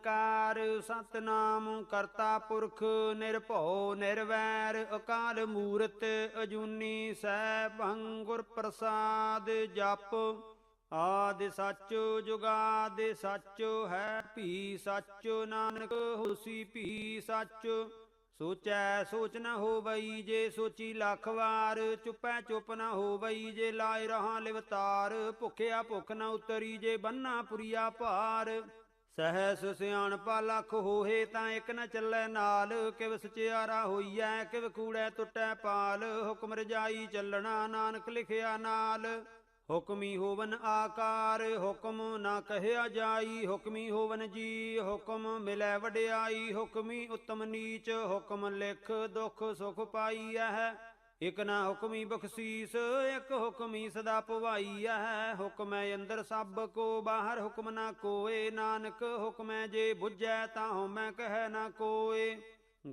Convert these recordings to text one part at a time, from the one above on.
ਓੰਕਾਰ ਸਤਨਾਮ, ਕਰਤਾ ਪੁਰਖ ਨਿਰਭਉ ਨਿਰਵੈਰ, ਅਕਾਲ ਮੂਰਤ ਅਜੂਨੀ ਸੈਭੰ ਗੁਰ ਪ੍ਰਸਾਦ ਜਪ। ਆਦਿ ਸੱਚ ਜੁਗਾਦਿ ਸੱਚ ਹੈ ਭੀ ਸੱਚ, ਨਾਨਕ ਹੋਸੀ ਭੀ ਸੱਚ। ਸੋਚੈ ਸੋਚ ਨਾ ਹੋਵਈ ਜੇ ਸੋਚੀ ਲੱਖ ਵਾਰ, ਚੁੱਪੈ ਚੁੱਪ ਨਾ ਹੋਵਈ ਜੇ ਲਾਇ ਰਹਾ ਲਿਵਤਾਰ। ਭੁਖਿਆ ਭੁਖ ਨਾ ਉਤਰੀ ਜੇ ਬੰਨਾ ਪੁਰੀਆ ਭਾਰ। ਸਹਿਸ ਸਿਆਣਪਾ ਲੱਖ ਹੋਏ ਤਾਂ ਇੱਕ ਨ ਚੱਲੈ ਨਾਲ। ਕਿਵ ਸਚਿਆਰਾ ਹੋਈਐ, ਕਿਵ ਕੂੜੈ ਟੁੱਟੈ ਪਾਲ। ਹੁਕਮ ਰਜਾਈ ਚੱਲਣਾ ਨਾਨਕ ਲਿਖਿਆ ਨਾਲ। ਹੁਕਮੀ ਹੋਵਨ ਆਕਾਰ, ਹੁਕਮ ਨਾ ਕਹਿਆ ਜਾਈ। ਹੁਕਮੀ ਹੋਵਨ ਜੀ, ਹੁਕਮ ਮਿਲੈ ਵਡਿਆਈ। ਹੁਕਮੀ ਉਤਮ ਨੀਚ, ਹੁਕਮ ਲਿਖ ਦੁਖ ਸੁਖ ਪਾਈਐ ਇਕ ਨਾ ਹੁਕਮੀ ਬਖਸ਼ੀਸ, ਇਕ ਹੁਕਮੀ ਸਦਾ ਪਵਾਈਐ ਹੁਕਮੈ ਅੰਦਰ ਸਭ ਕੋ, ਬਾਹਰ ਹੁਕਮ ਨਾ ਕੋਏ। ਨਾਨਕ ਹੁਕਮੈ ਜੇ ਬੁੱਝੈ ਤਾਂ ਮੈਂ ਕਹਿ ਨਾ ਕੋਏ।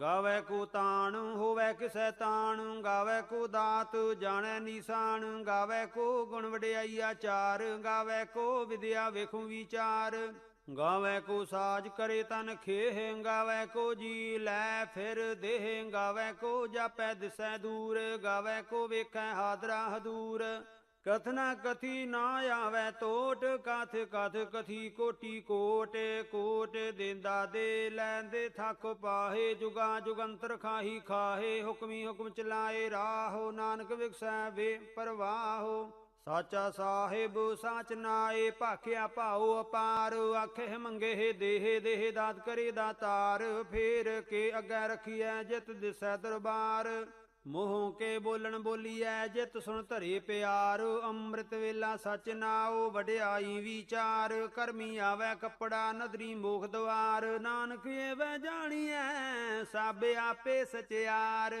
ਗਾਵੇ ਕੋ ਤਾਣ, ਹੋਵੇ ਕਿਸੈ ਤਾਣ। ਗਾਵੇ ਕੋ ਦਾਤ, ਜਾਣੈ ਨਿਸ਼ਾਨ। ਗਾਵੇ ਕੋ ਗੁਣ ਵਡਿਆਈ ਆਚਾਰ ਗਾਵੇ ਕੋ ਵਿਦਿਆ ਵੇਖੂ ਵਿਚਾਰ। ਗਾਵੇ ਕੋ ਸਾਜ ਕਰੇ ਤਨ ਖੇਹ, ਗਾਵੇ ਕੋ ਜੀ ਲੈ ਫਿਰ ਦੇਹ, ਗਾਵੇ ਕੋ ਜਾਪੈ ਦਿਸੈ ਦੂਰ, ਗਾਵੇ ਕੋ ਵੇਖੈ ਹਾਦਰਾ ਹਦੂਰ। ਕਥਨਾ ਕਥੀ ਨਾ ਆਵੇ ਤੋਟ, ਕਥ ਕਥ ਕਥੀ ਕੋਟੀ ਕੋਟ ਕੋਟ ਦੇਂਦਾ ਦੇ ਲੈਂਦੇ ਥੱਕ ਪਾਹੇ, ਜੁਗਾ ਜੁਗੰਤਰ ਖਾਹੀ ਖਾਹੇ, ਹੁਕਮੀ ਹੁਕਮ ਚਲਾਏ ਰਾਹੋ, ਨਾਨਕ ਵਿਖਸੈ ਵੇ ਪਰਵਾਹੋ। ਸਾਚਾ ਸਾਹਿਬ, ਸਾਚ ਨਾਏ, ਭਾਖਿਆ ਭਾਉ ਅਪਾਰ ਆਖੇ ਮੰਗੇ ਦੇਹ ਦੇਹ ਦਾਤ ਕਰੇ ਦਾਤਾਰ, ਫੇਰ ਕੇ ਅੱਗੇ ਰਖੀਐ ਜਿਤ ਦਿਸੈ ਦਰਬਾਰ। ਮੋਹ ਕੇ ਬੋਲਣ ਬੋਲੀਐ ਜਿਤ ਸੁਣ ਧਰੇ ਪਿਆਰ, ਅੰਮ੍ਰਿਤ ਵੇਲਾ ਸਚ ਨਾਉ, ਵਡਿਆਈ ਵਿਚਾਰ ਕਰਮੀ ਆਵੈ ਕੱਪੜਾ, ਨਦਰੀ ਮੋਖ ਦਵਾਰ, ਨਾਨਕ ਏਵੈ ਜਾਣੀਐ ਸਭ ਆਪੇ ਸਚਿਆਰ।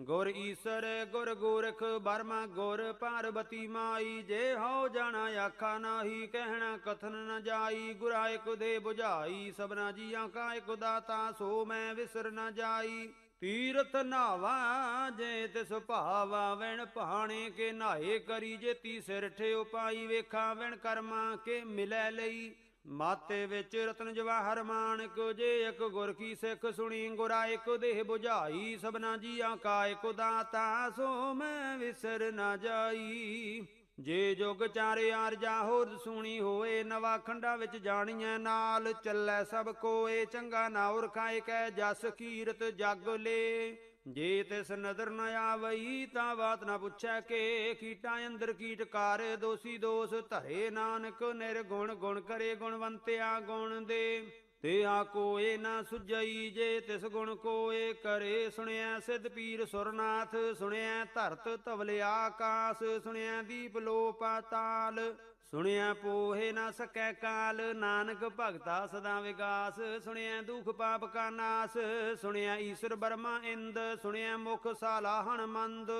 ਗੁਰ ਈਸਰ, ਗੁਰ ਗੋਰਖ ਬਰਮਾ ਗੁਰ, ਪਾਰਬਤੀ ਮਾਈ, ਜੇ ਹਉ ਜਾਣਾ ਆਖਾ ਨਾਹੀ, ਕਹਿਣਾ ਕਥਨ ਨ ਜਾਈ, ਗੁਰਾ ਇਕ ਦੇ 부ਝਾਈ ਸਭਨਾ ਜੀਆਂ ਕਾ ਇਕ ਦਾਤਾ, ਸੋ ਮੈਂ ਵਿਸਰ ਨ ਜਾਈ। ਤੀਰਥ ਨਾਵਾ ਜੇ ਤਿਸ ਭਾਵਾ, ਵੈਣ ਪਹਾਣੇ ਕੇ ਨਾਏ ਕਰੀ ਜੇ ਤੀ ਸਿਰ ਠਿਓ ਪਾਈ, ਵੇਖਾਂ ਵੈਣ ਕਰਮਾ ਕੇ ਮਿਲੈ ਲਈ। ਮਾਤੇ ਵਿੱਚ ਰਤਨ ਜਵਾਹਰ ਮਾਨਕ, ਜੇ ਇੱਕ ਗੁਰ ਕੀ ਸਿੱਖ ਸੁਣੀ, ਗੁਰਾ ਇੱਕ ਦੇਹ 부ਝਾਈ ਸਭਨਾ ਜੀਆਂ ਕਾ ਇਕ ਦਾਤਾ, ਸੋ ਮੈਂ ਵਿਸਰ ਨਾ ਜਾਈ। ਜੇ ਜੁਗ ਚਾਰੇ ਆਰਜਾ ਹੋਰ ਸੁਣੀ ਹੋਏ ਨਵਾ ਖੰਡਾ ਵਿੱਚ ਜਾਣੀਐ ਨਾਲ, ਚੱਲੈ ਸਭ ਕੋਏ, ਚੰਗਾ ਨਾ ਔਰ ਖਾਏ ਕੈ ਜਸ ਕੀਰਤ ਜਗ ਲੇ। ਜੇ ਤਿਸ ਨਦਰ ਨ ਆਵਈ ਤਾਂ ਬਾਤ ਨਾ ਪੁੱਛੈ ਕੇ ਕੀਟਾਂ ਅੰਦਰ ਕੀਟਕਾਰ ਦੋਸੀ ਦੋਸ ਧਰੇ ਨਾਨਕ ਨਿਰਗੁਣ ਗੁਣ ਕਰੇ ਗੁਣਵੰਤਿਆ ਗੁਣ ਦੇ। ਤੇ ਆ ਕੋਏ ਨਾ ਸੁਜਈ ਜੇ, ਤਿਸ ਗੁਣ ਕੋਏ ਕਰੇ। ਸੁਣਿਆ ਸਿਧ ਪੀਰ ਸੁਰਨਾਥ, ਸੁਣਿਆ ਧਰਤ ਧਵਲ ਆਕਾਸ, ਸੁਣਿਆ ਦੀਪ ਲੋ ਪਾਤਾਲ ਸੁਣਿਆ ਪੋਹੇ ਨਾ ਸਕੈ ਕਾਲ, ਨਾਨਕ ਭਗਤਾ ਸਦਾ ਵਿਗਾਸ। ਸੁਣਿਆ ਦੁਖ ਪਾਪ ਕਾ ਨਾਸ, ਸੁਣਿਆ ਈਸ਼ਰ ਬਰਮਾ ਇੰਦ, ਸੁਣਿਆ ਮੁਖ ਸਾਲਾਹਣ ਮੰਦ।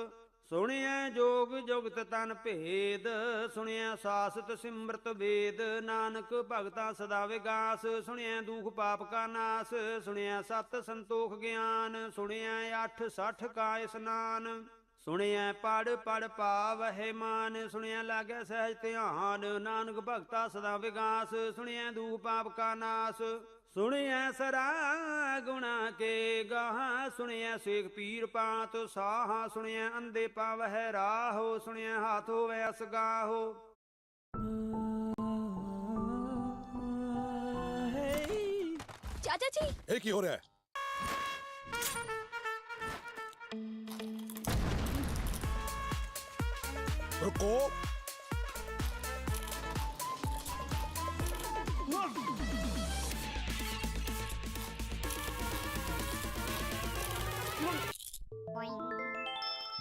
ਸੁਣਿਆ ਜੋਗ ਜੁਗਤ ਤਨ ਭੇਦ, ਸੁਣਿਆ ਸਾਸਤ ਸਿਮਰਤ ਵੇਦ, ਨਾਨਕ ਭਗਤਾ ਸਦਾ ਵਿਗਾਸ, ਸੁਣਿਆ ਦੁਖ ਪਾਪ ਕਾ ਨਾਸ, ਸੁਣਿਆ ਸਤ ਸੰਤੋਖ ਗਿਆਨ, ਸੁਣਿਆ 8 60 ਕਾ ਇਸਨਾਨ ਸੁਣਿਆ ਪੜ ਪੜ ਪਾਵਹਿ ਮਾਨ, ਸੁਣਿਆ ਲਾਗੈ ਸਹਿਜ ਧਿਆਨ, ਨਾਨਕ ਭਗਤਾ ਸਦਾ ਵਿਗਾਸ, ਸੁਣਿਆ ਦੁਖ ਪਾਪ ਕਾ ਨਾਸ ਸੁਣਿਆ ਸਰਾ ਗੁਣਾ ਕੇ ਗਾਹ ਸੁਣਿਆ ਸੇਖ ਪੀਰ ਪਾਤ ਸਾਹਾ ਸੁਣਿਆ ਅੰਦੇ ਪਾਵਹਿ ਰਾਹੋ ਸੁਣਿਆ ਹਾਥ ਹੋਵੇ ਅਸਗਾਹੋ ਚਾਚਾ ਜੀ ਇਹ ਕੀ ਹੋ ਰਿਹਾ ਹੈ ਰੁਕੋ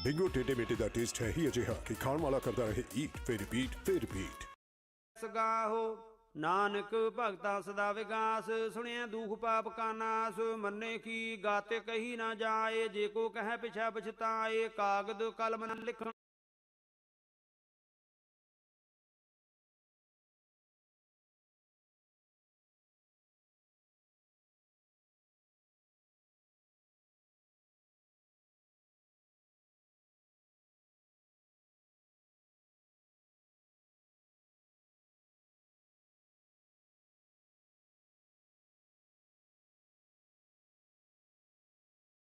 ਬਿੰਗੋ ਟੇਡੇ ਮੇਟੇ ਦਾ ਟੇਸਟ ਹੈ ਹੀ ਅਜਿਹਾ ਕਿ ਖਾਣ ਵਾਲਾ ਕਰਦਾ ਰਹੇ ਈਟ ਫਿਰ ਰਿਪੀਟ ਫਿਰ ਰਿਪੀਟ ਸਗਾਹੋ, ਨਾਨਕ ਭਗਤਾ ਸਦਾ ਵਿਗਾਸ, ਸੁਣਿਆ ਦੁਖ ਪਾਪ ਕਾ ਨਾਸ ਮੰਨੇ ਕੀ ਗਾਤੇ ਕਹੀ ਨਾ ਜਾਏ, ਜੇ ਕੋ ਕਹੈ ਪਿਛਾ ਪਛਤਾਏ, ਕਾਗਦ ਕਲਮ ਨ ਲਿਖਣ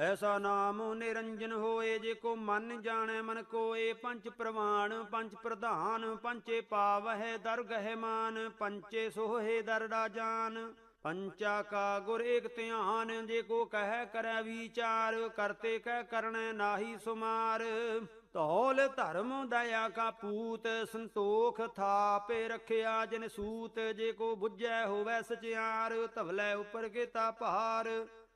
ਐਸਾ ਨਾਮ ਨਿਰੰਜਨ ਹੋਏ ਜੇ ਕੋ ਮਨ ਜਾਣੈ ਮਨ ਕੋਏ, ਪੰਜ ਪ੍ਰਵਾਣ, ਪੰਜ ਪ੍ਰਧਾਨ ਪੰਚੇ ਪਾਵਹਿ, ਦਰਗਹਿ ਮਾਨ ਪੰਚੇ ਸੋਹੇ ਦਰੜਾ ਜਾਨ। ਪੰਚਾ ਕਾ ਗੁਰ ਏਕ ਧਿਆਨ, ਜੇ ਕੋ ਕਹਿ ਕਰੈ ਵਿਚਾਰ, ਕਰਤੇ ਕਹਿ ਕਰਣੈ ਨਾਹੀ ਸੁਮਾਰ। ਧੌਲ ਧਰਮ ਦਇਆ ਕਾ ਪੂਤ, ਸੰਤੋਖ ਥਾਪੇ ਰਖਿਆ ਜਨ ਸੂਤ, ਜੇ ਕੋ ਬੁੱਝੈ ਹੋਵੈ ਸਚਿਆਰ, ਧਵਲੇ ਉਪਰ ਕੀਤਾ ਭਾਰ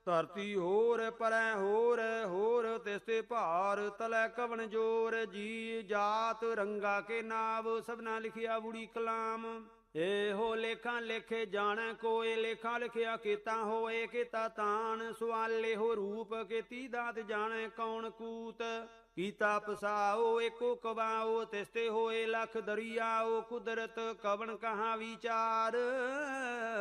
ਧਰਤੀ ਹੋਰ ਪਰੈ ਹੋਰ ਹੋਰ ਤਿਸਤੇ ਭਾਰ ਤਲੈ ਕਵਣ ਜੋਰ, ਜੀ ਜਾਤ ਰੰਗਾ ਕੇ ਨਾਵ, ਸਭਨਾ ਲਿਖਿਆ ਬੁੜੀ ਕਲਾਮ। ਇਹੋ ਲੇਖਾਂ ਲਿਖੇ ਜਾਣੈ ਕੋਏ, ਲੇਖਾਂ ਲਿਖਿਆ ਕੀਤਾ ਹੋਏ, ਕੀਤਾ ਤਾਣ ਸਵਾਲੇ ਹੋ ਰੂਪ, ਕੀਤੀ ਦਾਤ ਜਾਣੈ ਕੌਣ ਕੂਤ। ਕੀਤਾ ਪਸਾਓ, ਏਕੋ ਕਵਾਓ, ਤਿਸਤੇ ਹੋਏ ਲਖ ਦਰਿਆਓ, ਕੁਦਰਤ ਕਵਣ ਕਹਾ ਵਿਚਾਰ।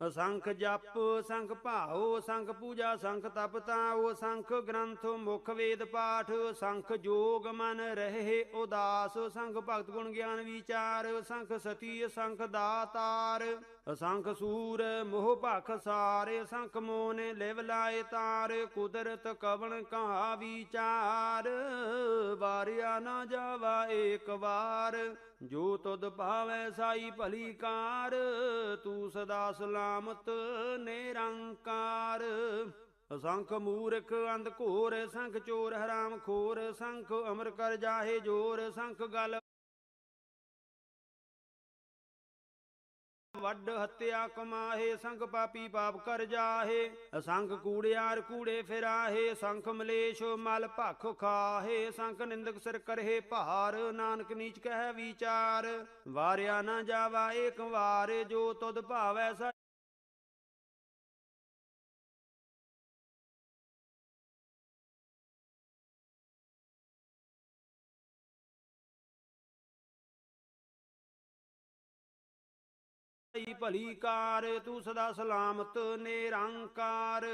ਅਸੰਖ ਜਪ, ਸੰਖ ਭਾਉ, ਸੰਖ ਪੂਜਾ, ਸੰਖ ਤਪ ਤਾਉ, ਸੰਖ ਗ੍ਰੰਥ, ਮੁਖ ਵੇਦ ਪਾਠ, ਸੰਖ ਜੋਗ ਮਨ ਰਹੇ ਉਦਾਸ, ਸੰਖ ਭਗਤ ਗੁਣ ਗਿਆਨ ਵਿਚਾਰ, ਸੰਖ ਸਤੀ, ਸੰਖ ਦਾਤਾਰ ਅਸੰਖ ਸੂਰ, ਮੋਹ ਭਖ ਸਾਰੇ, ਸੰਖ ਮੋਨੇ ਲਿਵ ਲਾਏ ਤਾਰ, ਕੁਦਰਤ ਕਵਣ ਕਹਾ ਵਿਚਾਰ, ਵਾਰਿਆ ਨਾ ਜਾਵਾ ਏਕ ਵਾਰ ਜੋ ਤੁਧ ਭਾਵੈ ਸਾਈ ਭਲੀ ਕਾਰ, ਤੂੰ ਸਦਾ ਸਲਾਮਤ ਨਿਰੰਕਾਰ। ਅਸੰਖ ਮੂਰਖ ਅੰਧ ਘੋਰ, ਸੰਖ ਚੋਰ ਹਰਾਮ ਖੋਰ, ਸੰਖ ਅਮਰ ਕਰ ਜਾਹੇ ਜੋਰ, ਸੰਖ ਗਲ ਵੱਡ ਹੱਤਿਆ ਕਮਾਹੇ ਸੰਖ ਪਾਪੀ ਪਾਪ ਕਰ ਜਾਹੇ। ਅਸੰਗ ਕੂੜਿਆਰ ਕੂੜੇ ਫਿਰਾਹੇ, ਸੰਖ ਮਲੇਸ਼ ਮਲ ਭਖ ਖਾਹੇ। ਸੰਖ ਨਿੰਦਕ ਸਿਰ ਕਰਹੇ ਭਾਰ, ਨਾਨਕ ਨੀਚ ਕਹਿ ਵਿਚਾਰ। ਵਾਰਿਆ ਨਾ ਜਾਵਾ ਏਕ ਵਾਰ, ਜੋ ਤੁਧ ਭਾਵੈ ਸਾ ਸਾਈ ਭਲੀ ਕਾਰ, ਤੂੰ ਸਦਾ ਸਲਾਮਤ ਨਿਰੰਕਾਰ।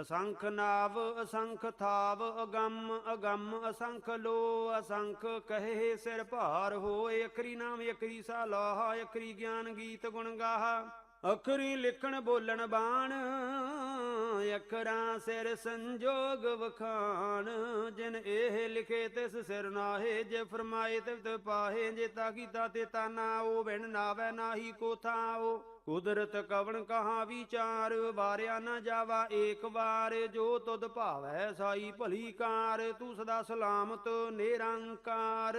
ਅਸੰਖ ਨਾਵ, ਅਸੰਖ ਥਾਵ, ਅਗੰਮ ਅਗੰਮ, ਅਸੰਖ ਲੋ, ਅਸੰਖ ਕਹੇ, ਸਿਰ ਭਾਰ ਹੋਏ, ਅਖਰੀ ਨਾਮ, ਅਖਰੀ ਸਾਲਾਹ, ਅਖਰੀ ਗਿਆਨ ਗੀਤ ਗੁਣ ਗਾਹ। ਅਖਰੀ ਲਿਖਣ ਬੋਲਣ ਬਾਣ, ਅੱਖਰਾਂ ਸਿਰ ਸੰਜੋਗ ਵਖਾਣ, ਜਿਨ ਇਹ ਲਿਖੇ ਤਿਸ ਸਿਰ ਨਾਹੇ, ਜੇ ਫਰਮਾਏ ਤਿਵ ਪਾਹੇ, ਜੇ ਤਾ ਕੀਤਾ ਤੇ ਤਾ ਨਾ ਉਹ ਬਿਨ ਨਾਵੇ ਨਾਹੀ ਕੋ ਥਾਓ ਕੁਦਰਤ ਕਵਣ ਕਹਾ ਵਿਚਾਰ, ਵਾਰਿਆ ਨਾ ਜਾਵਾ ਏਕ ਵਾਰ, ਜੋ ਤੁਧ ਭਾਵੈ ਸਾਈ ਭਲੀ ਕਾਰ, ਤੂੰ ਸਦਾ ਸਲਾਮਤ ਨਿਰੰਕਾਰ।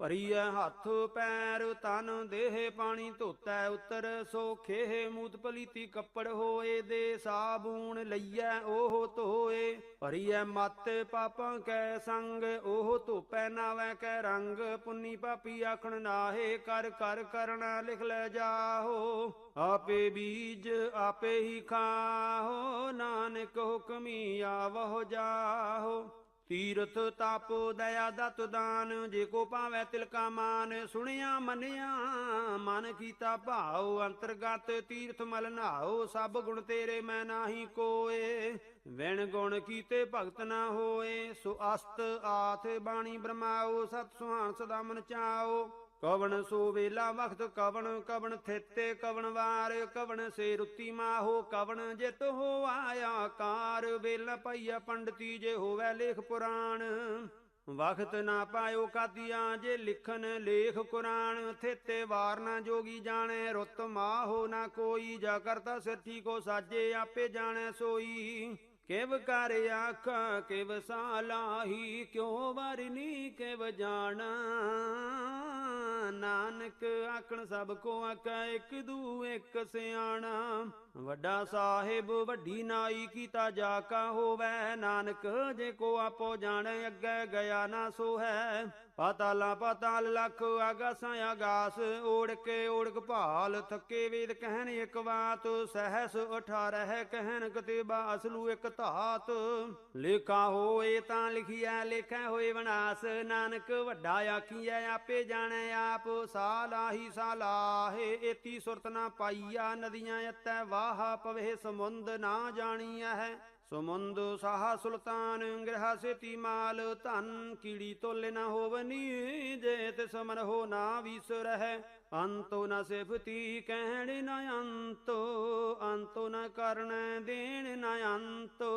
ਭਰੀਐ ਹੱਥ ਪੈਰ, ਤਨ ਦੇਹ ਪਾਣੀ ਧੋਤੈ ਉਤਰ ਸੋਖੇ ਮੂਤ ਪਲੀਤੀ ਕੱਪੜ ਹੋਏ, ਦੇ ਸਾਬੂਣ ਲਈਐ ਉਹ ਧੋਏ। ਭਰੀਐ ਮਤ ਪਾਪਾਂ ਕੈ ਸੰਗ, ਉਹ ਧੋਪੈ ਨਾਵੈ ਕੈ ਰੰਗ। ਪੁੰਨੀ ਪਾਪੀ ਆਖਣ ਨਾਹੇ, ਕਰ ਕਰ ਕਰਣਾ ਲਿਖ ਲੈ ਜਾਹੋ। ਆਪੇ ਬੀਜ ਆਪੇ ਹੀ ਖਾਹੋ, ਨਾਨਕ ਹੁਕਮੀ ਆਵਹੁ ਜਾਹੋ। ਤੀਰਥ ਤਪ, ਦਇਆ ਦਤ ਦਾਨ, ਜੇ ਕੋ ਪਾਵੈ ਤਿਲਕਾ ਮਾਨ, ਸੁਣਿਆ ਮੰਨਿਆ ਮਨ ਕੀਤਾ ਭਾਉ, ਅੰਤਰਗਤ ਤੀਰਥ ਮਲ ਨਾਓ ਸਭ ਗੁਣ ਤੇਰੇ ਮੈਂ ਨਾਹੀ ਕੋਏ। ਵਿਣ ਗੁਣ ਕੀਤੇ ਭਗਤ ਨਾ ਹੋਏ, ਸੋ ਅਸਤ ਆਥ ਬਾਣੀ ਬ੍ਰਹਮਾਓ ਸਤ ਸੁਹਾਨ ਸਦਾ ਮਨ ਚਾਓ ਕਵਣ ਸੋ ਵੇਲਾ ਵਖਤ ਕਵਣ ਕਵਣ ਥੇਤੇ ਕਵਣ ਵਾਰ, ਕਵਣ ਸੇ ਰੁੱਤੀ ਮਾਹੋ, ਕਵਣ ਜਿਤ ਹੋ ਆਇਆ ਕਾਰ, ਵੇਲਾ ਪਈਆ ਪੰਡਤੀ ਜੇ ਹੋਵੇ ਲੇਖ ਪੁਰਾਣ। ਵਖਤ ਨਾ ਪਾਇਓ ਕਾਦੀਆਂ ਜੇ ਲਿਖਨ ਲੇਖ ਕੁਰਾਨ ਥੇਤੇ ਵਾਰ ਨਾ ਜੋਗੀ ਜਾਣੈ, ਰੁੱਤ ਮਾਹੋ ਨਾ ਕੋਈ, ਜਾ ਕਰਤਾ ਸਿਰਠੀ ਕੋ ਸਾਜੇ ਆਪੇ ਜਾਣੈ ਸੋਈ। ਕਿਵ ਕਰ ਆਖਾਂ, ਕਿਵ ਸਾਲਾਹੀ ਕਿਉ ਵਰਨੀ ਕਿਵ ਜਾਣਾ। ਨਾਨਕ ਆਖਣ ਸਭ ਕੋ ਆਖੈ, ਇੱਕ ਦੂ ਇੱਕ ਸਿਆਣਾ। ਵੱਡਾ ਸਾਹਿਬ, ਵੱਡੀ ਨਾਈ ਕੀਤਾ ਜਾ ਕਾ ਹੋਵੈ। ਨਾਨਕ ਜੇ ਕੋ ਆਪੋ ਜਾਣੈ, ਅੱਗੇ ਗਿਆ ਨਾ ਸੋ ਹੈ ਪਾਤਾਲਾ ਪਾਤਾਲ ਆਗਾਸਾਂ ਆਗਾਸ ਓੜ ਕੇ ਓੜਕ ਭਾਲ, ਥੱਕੇ ਵੇਦ ਕਹਿਣ ਇੱਕ ਬਾਤ, ਸਹਸ 18 ਕਹਿਣ ਕਤੇਬਾ ਅਸਲੂ ਇੱਕ ਧਾਤ। ਲੇਖਾ ਹੋਏ ਤਾਂ ਲਿਖਿਆ ਲੇਖੈ ਹੋਏ ਵਿਨਾਸ਼ ਨਾਨਕ ਵੱਡਾ ਆਖੀਐ, ਆਪੇ ਜਾਣੈ ਆਪ। ਸਾਲਾਹੀ ਸਾਲਾਹੇ ਏਤੀ ਸੁਰਤ ਨਾ ਪਾਈਆ, ਨਦੀਆਂ ਅਤੈ ਵਾਹ ਪਵੇ, ਸਮੁੰਦ ਨਾ ਜਾਣੀਐ ਹੈ। ਸਮੁੰਦ ਸਾਹਾ ਸੁਲਤਾਨ ਗ੍ਰਹ ਸੇਤੀ ਮਾਲ, ਧਨ ਕੀੜੀ ਤੋਲੇ ਨਾ ਹੋਵਨੀ ਜੇ ਤਿਸ ਮਨ ਹੋ ਨਾ ਵਿਸਰਹਿ। ਅੰਤੋ ਨ ਸਿਫਤੀ ਕਹਿਣ ਨ ਅੰਤੋ ਅੰਤੋ ਨ ਕਰਨ ਦੇਣ ਨ ਅੰਤੋ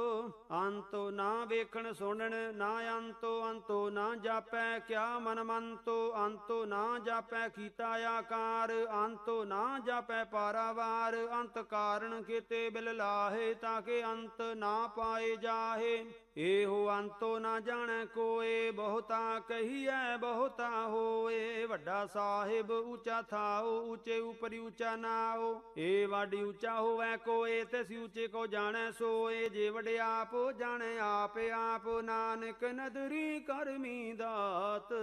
ਅੰਤੋ ਨਾ ਵੇਖਣ ਸੁਣਨ ਨਾ ਅੰਤੋ ਅੰਤੋ ਨਾ ਜਾਪੈ ਕਿਆ ਮਨ ਮੰਤੋ, ਅੰਤੋ ਨਾ ਜਾਪੈ ਕੀਤਾ ਆਕਾਰ, ਅੰਤੋ ਨਾ ਜਾਪੈ ਪਾਰਾਵਾਰ, ਅੰਤ ਕਾਰਨ ਕੀਤੇ ਬਿਲ ਲਾਹੇ ਤਾਂ ਕਿ ਅੰਤ ਨਾ ਪਾਏ ਜਾਹੇ। ਇਹੋ ਅੰਤੋ ਨਾ ਜਾਣੈ ਕੋਏ, ਬਹੁਤਾ ਕਹੀਐ ਬਹੁਤਾ ਹੋਏ, ਵੱਡਾ ਸਾਹਿਬ ਉਚਾ ਥਾਉ ਉੱਚੇ ਉਪਰਿ ਉੱਚਾ ਨਾਉ ਏ ਵਾਡੀ ਉੱਚਾ ਹੋਵੈ ਕੋਏ, ਤੇ ਸੀ ਕੋ ਜਾਣੈ ਸੋਏ। ਜੇ ਵਡਿਆਪ ਜਾਣੈ ਆਪ ਆਪ ਨਾਨਕ ਨਦਰੀ ਕਰਮੀ ਦਾਤ।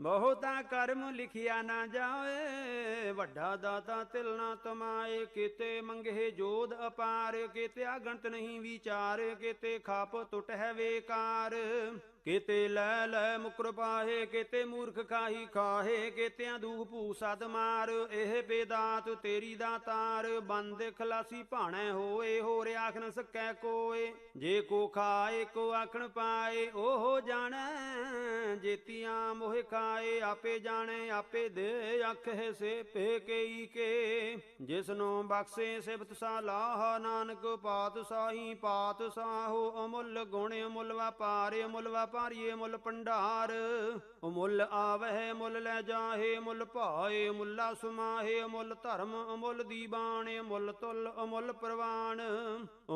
ਬਹੁਤਾ ਕਰਮ ਲਿਖਿਆ ਨਾ ਜਾਏ, ਵੱਡਾ ਦਾਤਾ ਤਿਲ ਨਾ ਤਮਾਏ। ਕਿਤੇ ਮੰਗੇ ਜੋਧ ਅਪਾਰ, ਕਿਤੇ ਅਗਣਤ ਨਹੀਂ ਵਿਚਾਰ, ਕਿਤੇ ਖਾਪ ਟੁੱਟ ਹੈ ਵੇਕਾਰ। ਕਿਤੇ ਲੈ ਲੈ ਮੁਕਰ ਪਾਹੇ, ਕਿਤੇ ਮੂਰਖ ਖਾਹੀ ਖਾਹੇ, ਕੀਤਿਆਂ ਦੂਖ ਭੂ ਸਦ ਮਾਰ, ਇਹ ਬੇਦਾਤ ਤੇਰੀ ਦਾਤਾਰ ਬੰਦ ਖਲਾਸੀ ਭਾਣੈ ਹੋਏ ਹੋ ਰਿਆ ਨ ਸਕੈ ਕੋਏ, ਜੇ ਕੋ ਖਾਏ, ਕੋ ਆਖਣ ਪਾਏ, ਉਹ ਜਾਣੈ, ਜੇਤੀਆਂ ਮੋਹ ਖਾਏ, ਆਪੇ ਜਾਣੈ, ਆਪੇ ਦੇ ਆਖੇ ਸੇ ਪੇ ਕਈ ਕੇ, ਜਿਸਨੂੰ ਬਖਸ਼ੇ ਸਿਬਤ ਸਾਲਾਹ, ਨਾਨਕ ਪਾਤ ਸਾਹੀ, ਪਾਤ ਸਾਹੋ, ਅਮੁੱਲ ਗੁਣ ਅਮੁੱਲ ਵਪਾਰ ਅਮੁੱਲ ਵਪਾਰੀਏ ਮੁੱਲ ਪੰਡਾਰ ਅਮੁੱਲ ਆਵਹਿ ਮੁੱਲ ਲੈ ਜਾਹੇ ਮੁੱਲ ਭਾਏ ਮੁੱਲਾ ਸੁਮਾਹੇ ਅਮੁੱਲ ਧਰਮ ਅਮੁੱਲ ਦੀਬਾਨ ਅਮੁੱਲ ਤੁਲ ਅਮੁੱਲ ਪ੍ਰਵਾਨ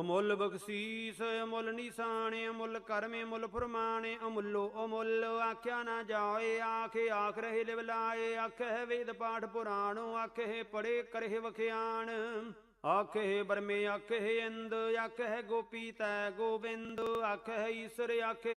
ਅਮੁੱਲ ਬਖਸ਼ੀਸ ਅਮੁੱਲ ਨਿਸ਼ਾਨ ਅਮੁੱਲ ਕਰਮ ਅਮੁੱਲ ਫਰਮਾਨ ਅਮੁੱਲੋ ਅਮੁੱਲ ਆਖਿਆ ਨਾ ਜਾਏ ਆਖੇ ਆਖ ਰਹੇ ਲਿਵ ਲਾਏ ਆਖੇ ਵੇਦ ਪਾਠ ਪੁਰਾਣੋ ਆਖੇ ਪੜੇ ਕਰਹਿ ਵਖਿਆਣ ਆਖੇ ਬਰਮੇ ਆਖੇ ਇੰਦ ਆਖੇ ਗੋਪੀ ਤੈ ਗੋਬਿੰਦ ਆਖੇ ਈਸ਼ਰ ਆਖੇ